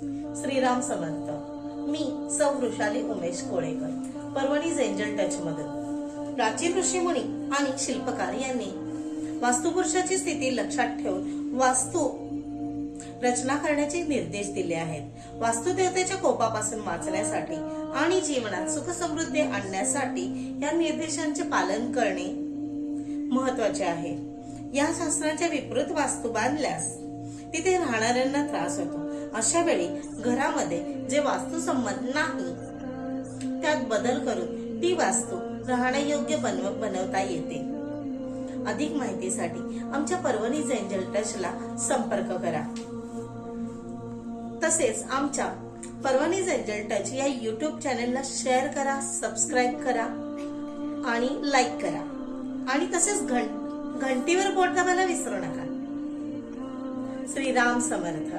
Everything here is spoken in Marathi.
श्रीराम समर्थ मी सौ वृषाली उमेश कोळेकर. परभणी एंजल टच मधून. प्राचीन ऋषीमुनी आणि शिल्पकार यांनी वास्तुपुरुषाची स्थिती लक्षात ठेवून वास्तू रचना करण्याचे निर्देश दिले आहेत. वास्तुदेवतेच्या कोपापासून वाचण्यासाठी आणि जीवनात सुख समृद्धी आणण्यासाठी या निर्देशांचे पालन करणे महत्त्वाचे आहे. या शास्त्राच्या विपरीत वास्तू बांधल्यास तिथे राहणाऱ्यांना त्रास होतो. अशा वेळी घरामध्ये जे वास्तुसंमत नाही त्यात बदल करून ती वास्तू राहण्यायोग्य बनव बनवता येते. अधिक माहितीसाठी आमच्या परवणीज एंजल टचला संपर्क करा. तसेच आमच्या परवणीज एंजल टच या युट्यूब चॅनलला शेअर करा सबस्क्राईब करा आणि लाईक करा. आणि तसेच घं घंटीवर बोट दाबायला विसरू नका. श्रीराम समर्थ.